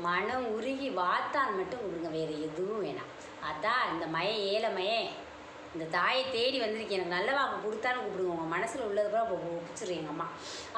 மனம் உருகி வாத்தான் மட்டும் கொடுங்க வேறு எதுவும் வேணாம். அதான் இந்த மய ஏழை மயன் இந்த தாயை தேடி வந்திருக்கேன். எனக்கு நல்ல வாக்கு கொடுத்தாலும் கூப்பிடுங்க. உங்கள் மனசில் உள்ளது கூட இப்போ ஒப்பிச்சிரு எங்கள் அம்மா.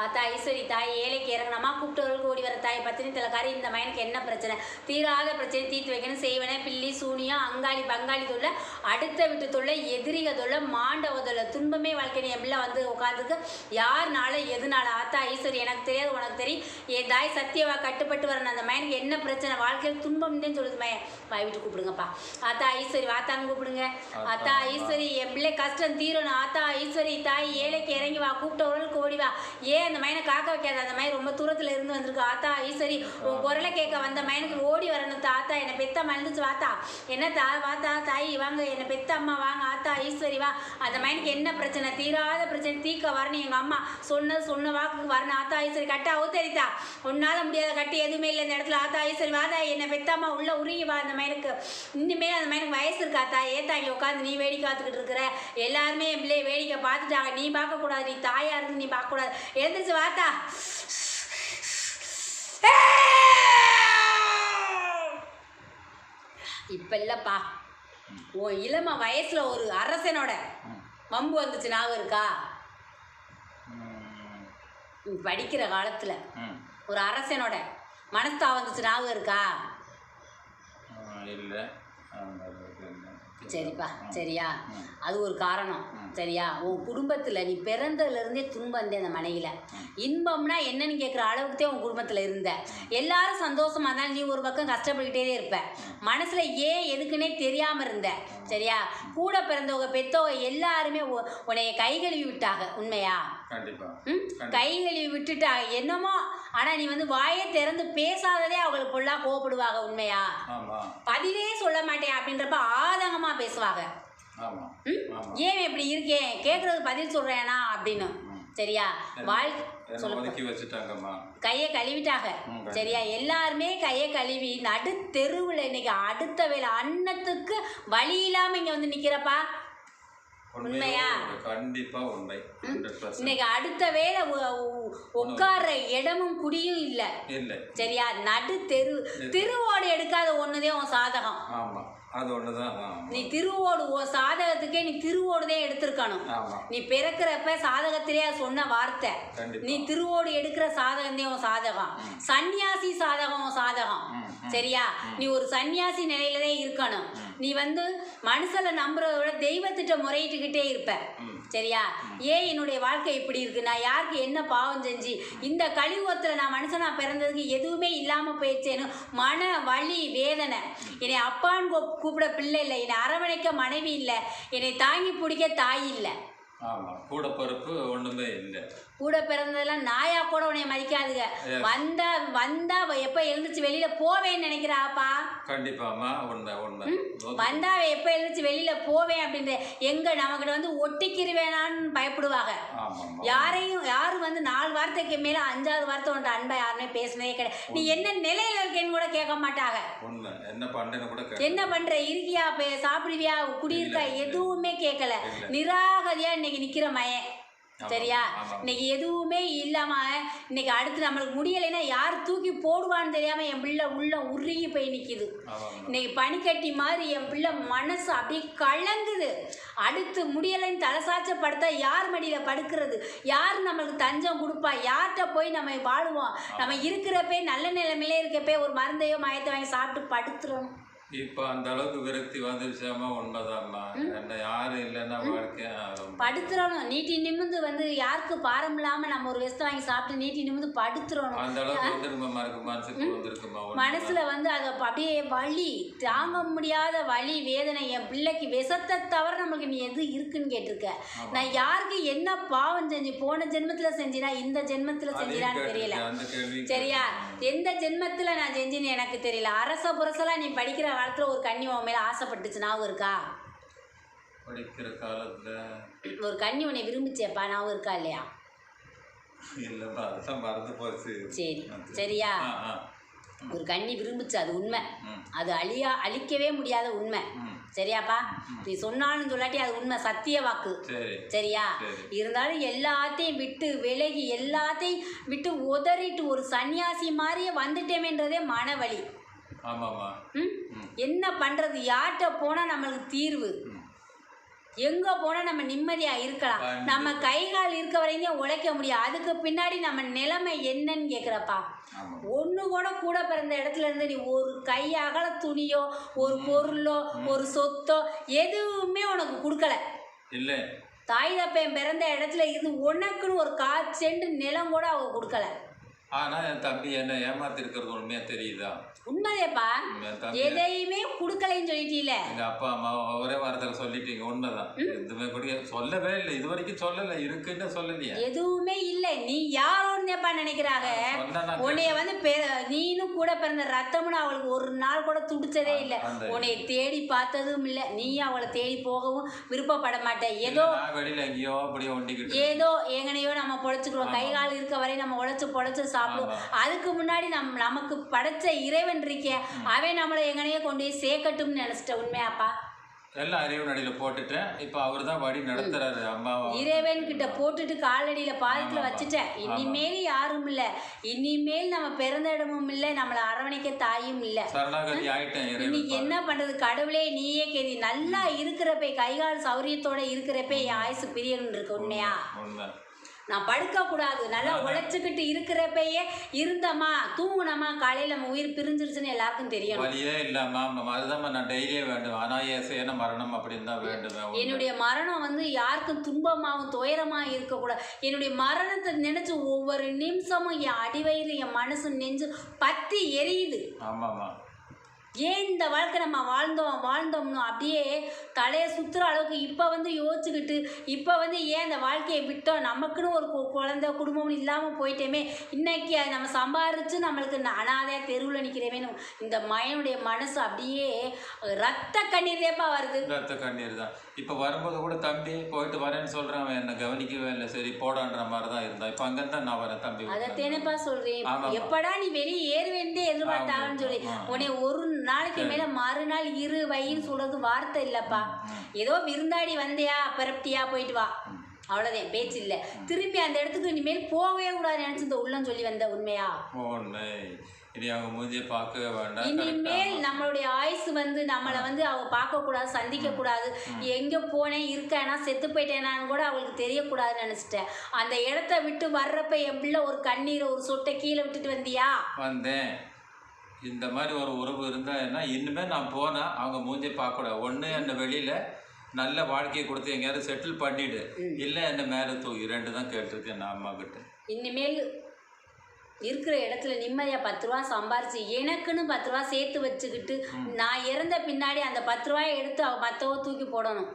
ஆத்தா ஈஸ்வரி தாய் ஏழைக்கு இறங்கினம்மா கூப்பிட்டவர்களுக்கு ஓடி வர தாய் பத்தினி தலைக்காரி இந்த மயனுக்கு என்ன பிரச்சனை? தீராத பிரச்சனை தீர்த்து வைக்கணும். செய்வனே பில்லி சூனியம் அங்காளி பங்காளி தொல்லை அடுத்த வீட்டு தொல்லை எதிரிக தொல்லை மாண்டவ தொல்லை. துன்பமே வாழ்க்கை என் பிள்ளை வந்து உட்காந்துருக்கு யாருனால எதுனால ஆத்தா ஈஸ்வரி எனக்கு தெரியாது உனக்கு தெரியும். என் தாய் சத்தியவா கட்டுப்பட்டு வரணும். அந்த மயனுக்கு என்ன பிரச்சனை? வாழ்க்கையில் துன்பம் தான் சொல்லுது மயன். வாய் விட்டு கூப்பிடுங்கப்பா. ஆத்தா ஈஸ்வரி வாத்தான்னு கூப்பிடுங்க. ஆத்தா ஈஸ்வரி என் பிள்ளை கஷ்டம் தீரணும் ஆத்தா ஈஸ்வரி தாய் ஏழைக்கு இறங்கி வா கூப்பிட்டவர்களுக்கு ஓடி வா. ஏன் அந்த மயனை காக்க வைக்காத? அந்த மயன் ரொம்ப தூரத்துல இருந்து வந்திருக்கு. ஆத்தா ஈஸ்வரி உன் குரலை கேட்க வந்த மயனுக்கு ஓடி வரணும் தாத்தா என்னை பெத்த மறந்துச்சு வாத்தா என்ன தா வாத்தா தாய் வாங்க. என்னை பெத்த அம்மா வாங்க. ஆத்தா ஈஸ்வரி வா. அந்த மயனுக்கு என்ன பிரச்சனை? தீராத பிரச்சனை. தீக்க வரணும் எங்க அம்மா. சொன்னது சொன்ன வாக்குக்கு வரணும். ஆத்தா ஈஸ்வரி கட்டா ஊத்தரித்தா உன்னால முடியாத கட்டி எதுவுமே இல்லை இந்த இடத்துல. ஆத்தா ஈஸ்வரி வாதா என்னை பெத்த அம்மா உள்ள உருகி வா அந்த மயனுக்கு. இன்னுமே அந்த மயனுக்கு வயசு இருக்காத்தா ஏத்தா இங்கே உட்காந்து நீ வேடிக்கா பார்த்துக்கிட்டு இருக்கிற. எல்லாருமே என் பிள்ளைய வேடிக்கை பார்த்துட்டாங்க. நீ பார்க்கக்கூடாது நீ தாயாக இருந்து நீ பார்க்கக்கூடாது. எழுந்துச்சு வாத்தா. இப்ப இல்லப்பா. ஓ இளம வயசுல ஒரு அரசனோட ம். வம்பு வந்துச்சு ஞாபகம் இருக்கா? நீ படிக்கிற காலத்துல ஒரு அரசனோட மனஸ்தா வந்துச்சு ஞாபகம் இருக்கா? இல்லை. சரிப்பா. சரியா. அது ஒரு காரணம். சரியா? உன் குடும்பத்தில் நீ பிறந்ததுலேருந்தே துன்பம் இருந்தே அந்த மனையில். இன்பம்னா என்னன்னு கேட்குற அளவுக்கு தான் உன் குடும்பத்தில் இருந்த. எல்லாரும் சந்தோஷமா இருந்தாலும் நீ ஒரு பக்கம் கஷ்டப்பட்டுக்கிட்டே இருப்ப. மனசில் ஏன் எதுக்குன்னே தெரியாமல் இருந்த. சரியா? கூட பிறந்தவங்க பெத்தவங்க எல்லாருமே உன்னைய கை கழுவி விட்டாங்க. உண்மையா? கை கழுவி விட்டுட்டாங்க என்னமோ? ஆனால் நீ வந்து வாயே திறந்து பேசாததே அவங்களுக்கு பொருளாக கோவப்படுவாங்க உண்மையா? பதிலே சொல்ல மாட்டேன் அப்படின்றப்ப ஆதங்கமாக பேசுவாங்க ஏன் இப்படி இருக்கேன் கேட்குறதுக்கு பதில் சொல்கிறேனா அப்படின்னு. சரியா? வாழ் என்ன சொல்லுங்க. ஒதுக்கி வச்சுட்டாங்கம்மா? கையை கழுவிட்டாங்க. சரியா? எல்லாருமே கையை கழுவி நடு தெருவில் இன்னைக்கு அடுத்த வேலை அன்னத்துக்கு வழி இல்லாமல் இங்கே வந்து நிற்கிறப்பா உண்மையா? கண்டிப்பா உண்மை. இன்னைக்கு அடுத்த வேலை உட்கார்ற இடமும் குடியும் இல்லை. இல்லை. சரியா? நடு தெரு திருவோடு எடுக்காத ஒன்றுதே உன் சாதகம். ஆமா. அது ஒண்ணுதான். நீ திருவோடு சாதகத்துக்கே நீ திருவோடு தான் எடுத்திருக்கணும் நீ பிறக்கிறப்ப சாதகத்திலே சொன்ன வார்த்தை. நீ திருவோடு எடுக்கிற சாதகம் தான் உன் சாதகம். சன்னியாசி சாதகம் உன் சாதகம். சரியா? நீ ஒரு சன்னியாசி நிலையில தான் இருக்கணும் நீ வந்து மனுஷனை நம்புறத விட தெய்வத்திட்ட முறையிட்டுக்கிட்டே இருப்ப. சரியா? ஏன் என்னுடைய வாழ்க்கை இப்படி இருக்கு? நான் யாருக்கு என்ன பாவம் செஞ்சு இந்த கலியுகத்தில் நான் மனுஷனா பிறந்ததுக்கு எதுவுமே இல்லாமல் போயிடுச்சேன்னு மன வலி வேதனை. என்னை அப்பான்னு கூப்பிட பிள்ளை இல்லை. என்னை அரவணைக்க மனைவி இல்லை. என்னை தாங்கி பிடிக்க தாய் இல்லை. ஆமா. கூட பொறுப்பு ஒண்ணுமே இல்லை. கூட பிறந்ததெல்லாம் நாயா கூட உன்னை மதிக்காதுங்க. வந்தா வந்தா எப்ப எழுந்துச்சு வெளியில போவேன்னு நினைக்கிறாப்பா? கண்டிப்பாமா உண்மை உண்மை. வந்தா எப்ப எழுந்துச்சு வெளியில போவேன் அப்படின்ற எங்க நமக்கிட்ட வந்து ஒட்டிக்கிருவேனான்னு பயப்படுவாங்க. யாரையும் யாரும் வந்து நாலு வார்த்தைக்கு மேல அஞ்சாவது வார்த்தை உன்ட்ட அன்பா யாருமே பேசினதே கிடையாது. நீ என்ன நிலையில இருக்கேன்னு கூட கேட்க மாட்டாங்க. உண்மை. என்ன பண்றேன்னு கூட என்ன பண்ற? இருக்கியா சாப்பிடுவியா? குடியிருக்கா. எதுவுமே கேட்கல. இல்ல. நிராகதியா இன்னைக்கு நிக்கிற மயன். சரியா. இன்னைக்கு எதுவுமே இல்லாம இன்னைக்கு அடுத்து நம்மளுக்கு முடியலைன்னா யார் தூக்கி போடுவான்னு தெரியாம என் பிள்ளை உள்ள உருகி போய் நிக்குது. இன்னைக்கு பனிக்கட்டி மாதிரி என் பிள்ளை மனசு அப்படியே கலங்குது. அடுத்து முடியலைன்னு தலைசாச்ச படுத்தா யார் மடியில் படுக்கிறது? யார் நம்மளுக்கு தஞ்சம் கொடுப்பா? யார்கிட்ட போய் நம்ம வாழுவோம்? நம்ம இருக்கிறப்பே நல்ல நிலைமையிலே இருக்கப்பே ஒரு மருந்தையோ மயத்தை வாங்கி சாப்பிட்டு படுத்துறோம். இப்ப அந்த அளவுக்கு விரக்தி வந்துருச்சாமா உண்மைதாம்மா. என்ன யாரும் இல்லைன்னா வாழ்க்கை படுத்துறணும். நீட்டி நிமிந்து வந்து யாருக்கு பாரம் இல்லாம நம்ம ஒரு விஷத்தை வாங்கி சாப்பிட்டு நீட்டி நிமிந்து படுத்துறணும். அந்த அளவுக்கு வந்துருமா இருக்கு மனசுக்கு வந்திருக்குமா. மனசுல வந்து அது அப்ப அப்படியே வலி தாங்க முடியாத வலி வேதனை என் பிள்ளைக்கு விஷத்தை தவிர நமக்கு நீ எது இருக்குன்னு கேட்டிருக்க. நான் யாருக்கு என்ன பாவம் செஞ்சு போன ஜென்மத்துல செஞ்சினா இந்த ஜென்மத்துல செஞ்சினான்னு தெரியல. சரியா? எந்த ஜென்மத்துல நான் செஞ்சேன்னு எனக்கு தெரியல. அரச புரசலா நீ படிக்கிற காலத்துல ஒரு கன்னி உன் மேல ஆசைப்பட்டுச்சு ஞாபகம் இருக்கா? படிக்கிற காலத்துல. ஒரு கன்னி உன்னை விரும்பிச்சேப்பா ஞாபகம் இருக்கா இல்லையா? இல்லைப்பா அதெல்லாம் மறந்து போச்சு. சரி சரியா? ஒரு கண்ணி விரும்புச்சு அது உண்மை. அது அழியா அழிக்கவே முடியாத உண்மை. சரியாப்பா? நீ சொன்னாலும் சொல்லாட்டி அது உண்மை சத்திய வாக்கு. சரி. சரியா? சரி. இருந்தாலும் எல்லாத்தையும் விட்டு விலகி எல்லாத்தையும் விட்டு உதறிட்டு ஒரு சன்னியாசி மாதிரியே வந்துட்டேமேன்றதே மனவலி ஆமாம்மா ம்? என்ன பண்றது? யார்கிட்ட போனா நம்மளுக்கு தீர்வு? எங்க போனா நம்ம நிம்மதியா இருக்கலாம். நம்ம கை கால் இருக்க வரைக்கும் உழைக்க முடியும். அதுக்கு பின்னாடி நம்ம நிலைமை என்னன்னு கேக்குறப்பா. ஆமாம் ஒண்ணு கூட கூட பிறந்த இடத்துல இருந்து நீ ஒரு கை அகல துணியோ ஒரு பொருளோ ஒரு சொத்தோ எதுவுமே உனக்கு கொடுக்கல. இல்லை. தாய் தப்பையன் பிறந்த இடத்துல இருந்து உனக்குன்னு ஒரு செண்டு நிலம் கூட அவங்க கொடுக்கல. ஆனால் என் தம்பி என்ன ஏமாத்திருக்கிறது உண்மையாக தெரியுதா? உண்மைதேப்பா எதையுமே கொடுக்கலைன்னு சொல்லிட்டீல. எங்க அப்பா அம்மா ஒரே வாரத்தில் சொல்லிட்டீங்க உண்மைதான். எதுவுமே கூட சொல்லவே இல்லை இது வரைக்கும் சொல்லலை இருக்குன்னு சொல்லலையே. எதுவுமே இல்லை. நீ யாரோன்னேப்பா நினைக்கிறாங்க. உன்னைய வந்து நீனும் கூட பிறந்த ரத்தம்னு அவளுக்கு ஒரு நாள் கூட துடிச்சதே இல்லை. உன்னைய தேடி பார்த்ததும் இல்லை. நீ அவளை தேடி போகவும் விருப்பப்பட மாட்டே. ஏதோ ஏதோ எங்கனையோ நம்ம பொழைச்சுக்கிறோம் கை கால் இருக்க வரை நம்ம உழைச்சு பொழைச்சு சாப்பிடுவோம். அதுக்கு முன்னாடி நம் நமக்கு படைச்ச இறைவன் இருக்கே. அவன் நம்மளை எங்கனையோ கொண்டு போய் சேர்க்கட்டும்னு நினைச்சிட்ட உண்மையாப்பா. எல்லாம் அறிவு நடியில போட்டுட்டேன். இப்போ அவர் தான் வழி நடத்துறாரு அம்மாவை இறைவன் கிட்ட போட்டுட்டு காலடியில பாதத்துல. வச்சுட்டேன். இனிமேல் யாரும் இல்ல. இனிமேல் நம்ம பிறந்த இடமும் இல்ல நம்மளை அரவணைக்க தாயும் இல்ல. சரணாகதி ஆயிட்டேன் இன்னைக்கு இறைவன் என்ன பண்றது? கடவுளே நீயே கேதி நல்லா இருக்கிறப்ப கைகால் சௌரியத்தோட இருக்கிறப்ப என் ஆயுசு பிரியணும் இருக்கு உண்மையா? உண்மை. நான் படுக்க கூடாது நல்லா உழைச்சுக்கிட்டு இருக்கிறப்பயே இருந்தம்மா தூங்குனம்மா காலையில நம்ம உயிர் பிரிஞ்சிருச்சுன்னு எல்லாருக்கும் தெரியணும். வழியே இல்லாம ஆமாம் அதுதான் நான் டெய்லியே வேண்டும் அனாயாசேன மரணம் அப்படின்னு தான் வேண்டுவேன். உண்மை. என்னுடைய மரணம் வந்து யாருக்கும் துன்பமாகவும் துயரமாக இருக்கக்கூடாது. என்னுடைய மரணத்தை நினைச்சு ஒவ்வொரு நிமிஷமும் என் அடிவயிறு என் மனசு நெஞ்சு பத்தி எரியுது. ஆமாம்மா. ஏன் இந்த வாழ்க்கை நம்ம வாழ்ந்தோம் வாழ்ந்தோம்னு அப்படியே தலையை சுற்றுற அளவுக்கு இப்போ வந்து யோசிச்சுக்கிட்டு இப்போ வந்து ஏன் இந்த வாழ்க்கையை விட்டோம்? நமக்குன்னு ஒரு குழந்தை குடும்பம் இல்லாமல் போயிட்டோமே. இன்னைக்கு அது நம்ம சம்பாரிச்சு நம்மளுக்கு ந- அனாதையா தெருவில் நிற்கிறேமே இந்த மயனுடைய மனசு அப்படியே ரத்த கண்ணீர் தேப்பா வருது. ரத்த கண்ணீர் தான். இப்போ வரும்போது கூட தம்பி போயிட்டு வரேன்னு சொல்கிறேன் அவன் என்னை கவனிக்கவே இல்லை. சரி போடான்ற மாதிரி தான் இருந்தான். இப்போ அங்கே தான் நான் வரேன் தம்பி அதை. தேனப்பா சொல்றேன். ஆமாம்மா. எப்படா நீ வெளியே ஏறுவேன்டே எதிர்பார்த்தாங்கன்னு சொல்லி. உன்னை ஒரு நாளைக்கு மேல மறுநாள் இரு வைன்னு சொல்றது வார்த்தை இல்லப்பா. ஏதோ விருந்தாடி வந்தியா பரப்பிட்டியா போயிட்டு வா. அவ்வளோதான் பேச்சு இல்லை. திரும்பி அந்த இடத்துக்கு இனிமேல் போகவே கூடாது நினைச்சு இந்த உள்ளம் சொல்லி வந்த உண்மையா? உண்மை இனி அவங்க மூஞ்சியை பார்க்கவே வேண்டாம். இனிமேல் நம்மளுடைய ஆயுசு வந்து நம்மளை வந்து அவ பார்க்கக்கூடாது சந்திக்கக்கூடாது. எங்கே போனேன் இருக்கேனா செத்து போயிட்டேனான்னு கூட அவளுக்கு தெரியக்கூடாதுன்னு நினச்சிட்டேன். அந்த இடத்த விட்டு வர்றப்ப என் பிள்ளை ஒரு கண்ணீரை ஒரு சொட்டை கீழே விட்டுட்டு வந்தியா? வந்தேன். இந்த மாதிரி ஒரு உறவு இருந்தா இன்னுமே நான் போனேன் அவங்க மூஞ்சி பார்க்கக்கூடாது. ஒன்று என்னை வெளியில் நல்ல வாழ்க்கையை கொடுத்து எங்கேயாவது செட்டில் பண்ணிடு. இல்லை என்னை மேலே தூக்கி. ரெண்டு தான் கேட்டிருக்கேன் நான் அம்மா கிட்ட இனிமேல் இருக்கிற இடத்துல நிம்மதியாக பத்து ரூபா சம்பாரிச்சு எனக்குன்னு பத்து ரூபா சேர்த்து வச்சுக்கிட்டு நான் இறந்த பின்னாடி அந்த பத்து ரூபாயை எடுத்து அவ மற்றவ தூக்கி போடணும்.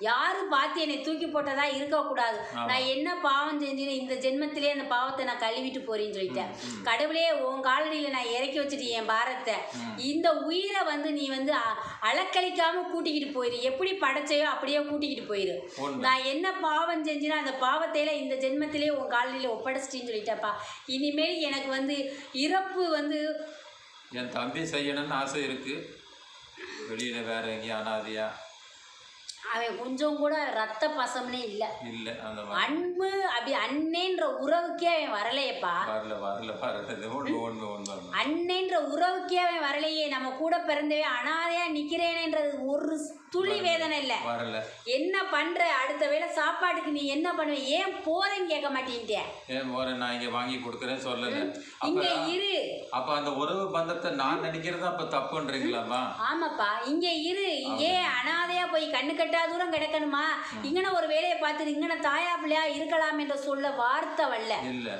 யாரும் பார்த்து என்னை தூக்கி போட்டதா இருக்கக்கூடாது நான் என்ன பாவம் செஞ்சேன்னு இந்த ஜென்மத்திலே அந்த பாவத்தை நான் கழுவிட்டு போறேன்னு சொல்லிட்டேன். கடவுளே உன் காலடியில் நான் இறக்கி வச்சுட்டு என் பாரத்தை இந்த உயிரை வந்து நீ வந்து அ- அலக்களிக்காம கூட்டிக்கிட்டு போயிரு. எப்படி படைச்சையோ அப்படியே கூட்டிக்கிட்டு போயிரு. நான் என்ன பாவம் செஞ்சேனோ அந்த பாவத்தையில இந்த ஜென்மத்திலே உன் காலடியில் ஒப்படைச்சிட்டின்னு சொல்லிட்டேப்பா இனிமேல் எனக்கு வந்து இறப்பு வந்து என் தம்பி செய்யணும்னு ஆசை இருக்கு. வெளியில் வேற எங்கேயும் அனாதையா அவன் கொஞ்சம் கூட ரத்த பசம்னே இல்லை. இல்லை அந்த அன்பு அப்படி அண்ணேன்ற உறவுக்கே அவன் வரலையேப்பா. வரல வரல அண்ணன்ற உறவுக்கே அவன் வரலையே. நம்ம கூட பிறந்தவே அனாதையா நிக்கிறேனேன்றது ஒரு துளி வேதனை இல்லை. வரல. என்ன பண்ற? அடுத்த வேளை சாப்பாட்டுக்கு நீ என்ன பண்ணுவ? ஏன் போறேன்னு கேட்க மாட்டேன்ட்டே. ஏன் போற நான் இங்கே வாங்கி கொடுக்குறேன்னு சொல்லலை. இங்க இரு. அப்போ அந்த உறவு பந்தத்தை நான் நினைக்கிறது அப்போ தப்புன்றீங்களாம்மா? ஆமாப்பா இங்க இரு. ஏன் அனாதையா போய் கண்ணு கட்டா தூரம் கிடக்கணுமா? இங்கன ஒரு வேலையை பார்த்துட்டு இங்கன தாயா பிள்ளையா இருக்கலாம் என்ற சொல்ல வார்த்தை வரல. இல்லை.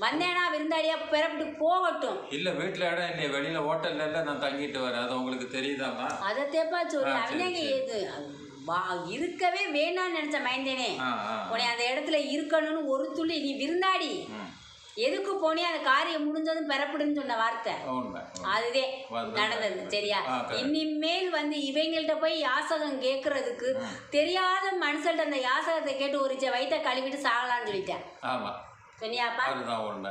வந்தேனா விருந்தாளியா பிறப்பிட்டு போகட்டும். இல்லை வீட்டில் இடம் இல்லையே. வெளியில் ஹோட்டல்ல நான் தங்கிட்டு வரேன். அது உங்களுக்கு தெரியுதாம்மா? அதை தேப்பா சொல்லு. சரி. ஏது இருக்கவே வேணாம்னு நினைச்ச மைந்தேனே. உன்னை அந்த இடத்துல இருக்கணும்னு ஒரு துளி. நீ விருந்தாடி எதுக்கு போனே அந்த காரியம் முடிஞ்சதும் பெறப்படுன்னு சொன்ன வார்த்தை. அதுவே நடந்தது சரியா. இனிமேல் வந்து இவங்கள்ட்ட போய் யாசகம் கேட்கறதுக்கு தெரியாத மனுஷன்ட்ட அந்த யாசகத்தை கேட்டு ஒரு வயித்தை கழுவிட்டு சாகலாம்னு சொல்லிட்டேன். சொன்னியாப்பா அதுதான் உண்மை.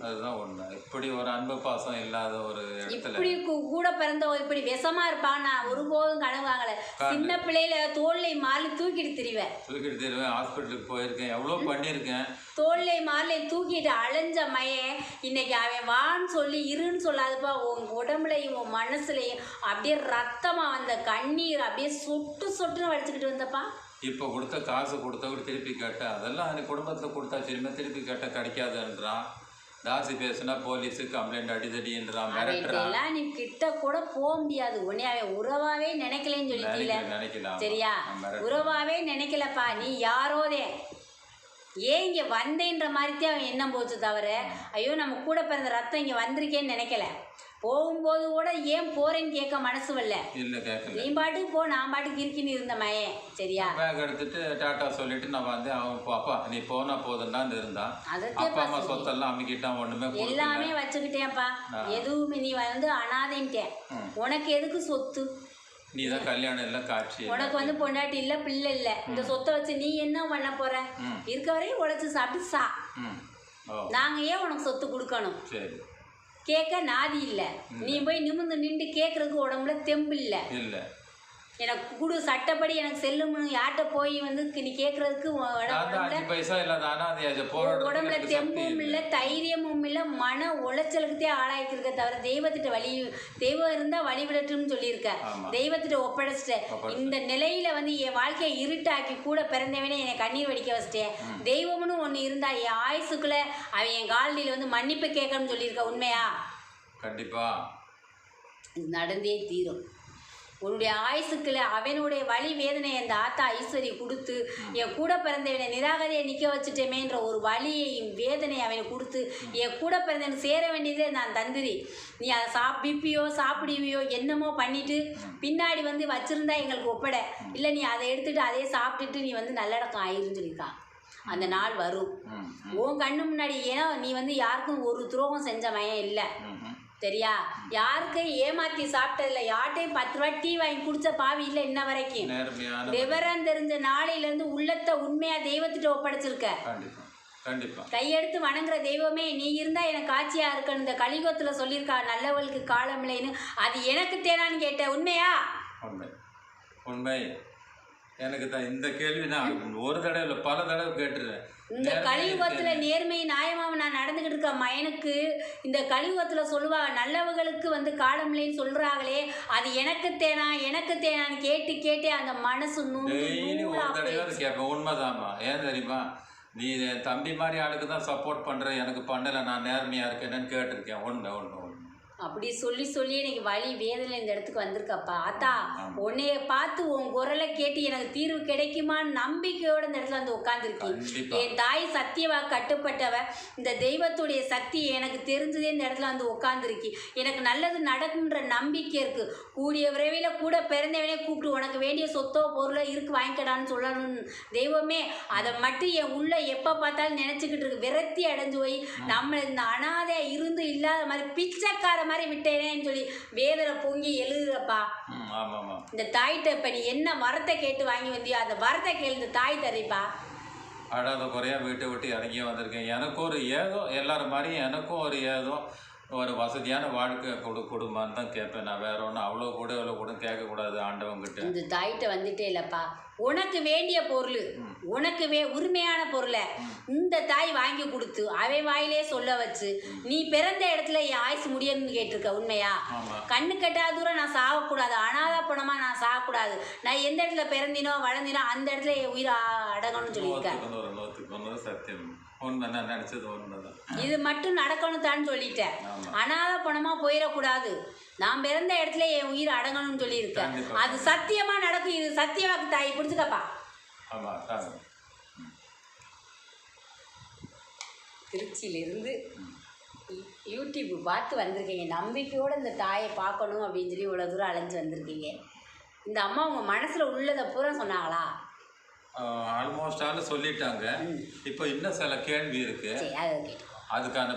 அதுதான் உண்மை. இப்படி ஒரு அன்பு பாசம் இல்லாத ஒரு இடத்துல. இப்படி கூட பிறந்த இப்படி விஷமா இருப்பான். நான் ஒருபோதும் கனவு வாங்கல சின்ன பிள்ளையில தோல்லை மாறி தூக்கிட்டு திரிவேன். தூக்கிட்டு தருவேன். ஹாஸ்பிட்டலுக்கு போயிருக்கேன். எவ்வளோ பண்ணியிருக்கேன். தோல்லை மாறலை தூக்கிட்டு அலைஞ்ச மயன் இன்னைக்கு அவன் வான்னு சொல்லி இருன்னு சொல்லாதப்பா உன் உடம்புலையும் உன் மனசுலையும் அப்படியே ரத்தமா வந்த கண்ணீர் அப்படியே சொட்டு சொட்டுன்னு வடிச்சுக்கிட்டு வந்தப்பா. இப்போ கொடுத்த காசு கொடுத்த கூட திருப்பி கேட்டேன் அதெல்லாம் எனக்கு குடும்பத்தில் கொடுத்தா திரும்ப திருப்பி கேட்ட கிடைக்காதுன்றான். தாசி பேசுனா போலீஸு கம்ப்ளைண்ட் அடிதடின்றான் மிரட்டுறான். நீ கிட்ட கூட போக முடியாது. உன்னை அவன் உறவாவே நினைக்கலன்னு சொல்லிட்டீல. நினைக்கல நினைக்கலாம் சரியா. உறவாவே நினைக்கலப்பா. நீ யாரோதே? ஏன் இங்கே வந்தேன்ற மாதிரித்தே அவன் எண்ணம் போச்சு தவிர ஐயோ நம்ம கூட பிறந்த ரத்தம் இங்கே வந்திருக்கேன்னு நினைக்கல. போகும்போது கூட ஏன் போறேன்னு கேட்க மனசு வரல. இல்லை கேட்கல. நீ பாட்டுக்கு போ நான் பாட்டுக்கு இருக்கின்னு இருந்த மயன் சரியா? பேக் எடுத்துட்டு டாட்டா சொல்லிட்டு நான் வந்தேன் அவன் பாப்பா நீ போனா போதும்டான்னு இருந்தான் அப்பா அம்மா சொத்தெல்லாம் அமுக்கிட்டான் ஒண்ணுமே எல்லாமே வச்சுக்கிட்டேன்ப்பா. எதுவுமே நீ வந்து அனாதைன்ட்டேன். உனக்கு எதுக்கு சொத்து? நீ தான் கல்யாணம் இல்லை காட்சி உனக்கு வந்து பொண்டாட்டி இல்லை பிள்ளை இல்லை. இந்த சொத்தை வச்சு நீ என்ன பண்ண போற. இருக்க வரையும் உழைச்சி சாப்பிட்டு சா. நாங்கள் ஏன் உனக்கு சொத்து கொடுக்கணும்? சரி. கேட்க நாதி இல்லை. நீ போய் நிமிர்ந்து நின்று கேட்கறதுக்கு உடம்புல தெம்பு இல்லை. இல்லை. எனக்கு குடு சட்டப்படி எனக்கு செல்லும்னு யார்கிட்ட போய் வந்து நீ கேட்கறதுக்கு உடம்புல தெம்பும் இல்லை. தைரியமும் இல்லை மன உளைச்சலுக்குத்தே ஆளாக்கிருக்க தவிர தெய்வத்திட்ட வழி தெய்வம் இருந்தால் வழிவிடட்டும்னு சொல்லியிருக்க. தெய்வத்திட்ட ஒப்படைச்சிட்ட ஒப்படைச்சிட்டேன். இந்த நிலையில வந்து என் வாழ்க்கையை இருட்டாக்கி கூட பிறந்தவனே என்னை கண்ணீர் வடிக்க வச்சிட்டேன். தெய்வம்னு ஒன்று இருந்தா என் ஆயுசுக்குள்ள அவன் என் காலடியில் வந்து மன்னிப்பு கேட்கணும்னு சொல்லியிருக்க உண்மையா? கண்டிப்பா. நடந்தே தீரும். உன்னுடைய ஆயுசுக்குள்ள அவனுடைய வழி வேதனை அந்த ஆத்தா ஐஸ்வரி கொடுத்து என் கூட பிறந்தவனை நிராகரியை நிற்க வச்சுட்டேமேன்ற ஒரு வலியையும் வேதனை அவனுக்கு கொடுத்து என் கூட பிறந்தவன் சேர வேண்டியதே நான் தந்திரி நீ அதை சாப் பிப்பியோ சாப்பிடுவியோ என்னமோ பண்ணிட்டு பின்னாடி வந்து வச்சிருந்தா எங்களுக்கு ஒப்படை. இல்லை நீ அதை எடுத்துட்டு அதே சாப்பிட்டுட்டு நீ வந்து நல்லடக்கம் ஆயிருன்னு சொல்லியிருக்கான் அந்த நாள் வரும். உன் கண்ணு முன்னாடி ஏன்னா நீ வந்து யாருக்கும் ஒரு துரோகம் செஞ்ச மயம் இல்லை. சரியா யாருக்கும் ஏமாத்தி சாப்பிட்டதில்ல யார்ட்டையும் பத்து ரூபா டீ வாங்கி குடிச்ச பாவி இல்லை இன்ன வரைக்கும். விவரம் தெரிஞ்ச நாளையில இருந்து உள்ளத்தை உண்மையா தெய்வத்திட்ட ஒப்படைச்சிருக்க. கையெடுத்து வணங்குற தெய்வமே நீ இருந்தா எனக்கு காட்சியா இருக்கணும். இந்த கலியுகத்துல சொல்லியிருக்கா நல்லவளுக்கு காலம் இல்லைன்னு. அது எனக்கு தேனான்னு கேட்ட உண்மையா? உண்மை. உண்மை. எனக்கு தான் இந்த கேள்வி நான் ஒரு தடவை இல்லை பல தடவை கேட்டுருவேன் இந்த கலியுகத்துல நேர்மை நியாயமாக நான் நடந்துகிட்டு இருக்க மயனுக்கு இந்த கலியுகத்துல சொல்லுவா நல்லவர்களுக்கு வந்து காலம் இல்லைன்னு சொல்றாங்களே அது எனக்கு தேனா எனக்கு தேனான்னு கேட்டு கேட்டே அந்த மனசு. கேட்பேன். உண்மைதாம்மா. ஏன் தெரியுமா? நீ தம்பி மாதிரி ஆளுக்கு தான் சப்போர்ட் பண்ற எனக்கு பண்ணல நான் நேர்மையா இருக்கேன்னு கேட்டிருக்கேன். உண்மை உண்மை அப்படி சொல்லி சொல்லி எனக்கு வலி வேதனை இந்த இடத்துக்கு வந்திருக்கப்பா. ஆத்தா. உன்னைய பார்த்து உன் குரலை கேட்டு எனக்கு தீர்வு கிடைக்குமான்னு நம்பிக்கையோட இந்த இடத்துல வந்து உட்காந்துருக்கேன் என் தாய் சத்தியவா கட்டுப்பட்டவ இந்த தெய்வத்துடைய சக்தி எனக்கு தெரிஞ்சதே இந்த இடத்துல வந்து உட்காந்துருக்கி எனக்கு நல்லது நடக்கும்ன்ற நம்பிக்கை இருக்கு. கூடிய விரைவில் கூட பிறந்தவனே கூப்பிட்டு உனக்கு வேண்டிய சொத்தோ பொருளோ இருக்கு வாங்கிக்கடான்னு சொல்லணும் தெய்வமே அதை மட்டும் என் உள்ள எப்போ பார்த்தாலும் நினச்சிக்கிட்டு இருக்கு. விரக்தி அடைஞ்சு போய் நம்ம இந்த அனாதை இருந்து இல்லாத மாதிரி பிச்சைக்கார மாதிரி விட்டேனேன்னு சொல்லி வேதனை பொங்கி எழுதுறப்பா இந்த தாய்கிட்ட இப்போ நீ என்ன வரத்தை கேட்டு வாங்கி வந்தியோ அந்த வரத்தை கேளு இந்த தாய் தரைப்பா அடாத குறையா வீட்டை விட்டு இறங்கியே வந்திருக்கேன். எனக்கும் ஒரு ஏதோ எல்லாரும் மாதிரியும் எனக்கும் ஒரு ஏதோ ஒரு வசதியான வாழ்க்கை கொடு கொடுமான்னு தான் கேட்பேன் நான். வேற ஒன்றும் அவ்வளோ கூட இவ்வளோ கூட கேட்கக்கூடாது ஆண்டவங்கிட்ட. இந்த தாய்கிட்ட வந்துட்டே இல்லப்பா. உனக்கு வேண்டிய பொருள் உனக்கு வே உரிமையான பொருளை இந்த தாய் வாங்கி கொடுத்து அவை வாயிலே சொல்ல வச்சு நீ பிறந்த இடத்துல என் ஆயுசு முடியணும்னு கேட்டிருக்க உண்மையா? கண்ணு கெட்டாத தூரம் நான் சாகக்கூடாது அனாதை பணமாக நான் சாகக்கூடாது. நான் எந்த இடத்துல பிறந்தினோ வளர்ந்தினோ அந்த இடத்துல என் உயிர் அடங்கணும்னு சொல்லியிருக்கேன் சத்தியம். இது மட்டும் நடக்கணும் தான் சொல்லிட்டேன். அனாதை பணமாக போயிடக்கூடாது. நான் பிறந்த இடத்துல என் உயிர் அடங்கணும்னு சொல்லியிருக்கேன். அது சத்தியமா நடக்கும். இது சத்தியவாக்கு தாய் பிடிச்சுக்கப்பா திருச்சியிலிருந்து யூடியூப் பார்த்து வந்திருக்கீங்க. நம்பிக்கையோடு இந்த தாயை பார்க்கணும் அப்படின்னு சொல்லி இவ்வளோ தூரம் அலைஞ்சு வந்திருக்கீங்க. இந்த அம்மா உங்கள் மனசில் உள்ளதை பூரா சொன்னாங்களா? ஆல்மோஸ்ட் ஆள் சொல்லிட்டாங்க. இப்போ இன்னும் சில கேள்வி இருக்கு. அதுக்கான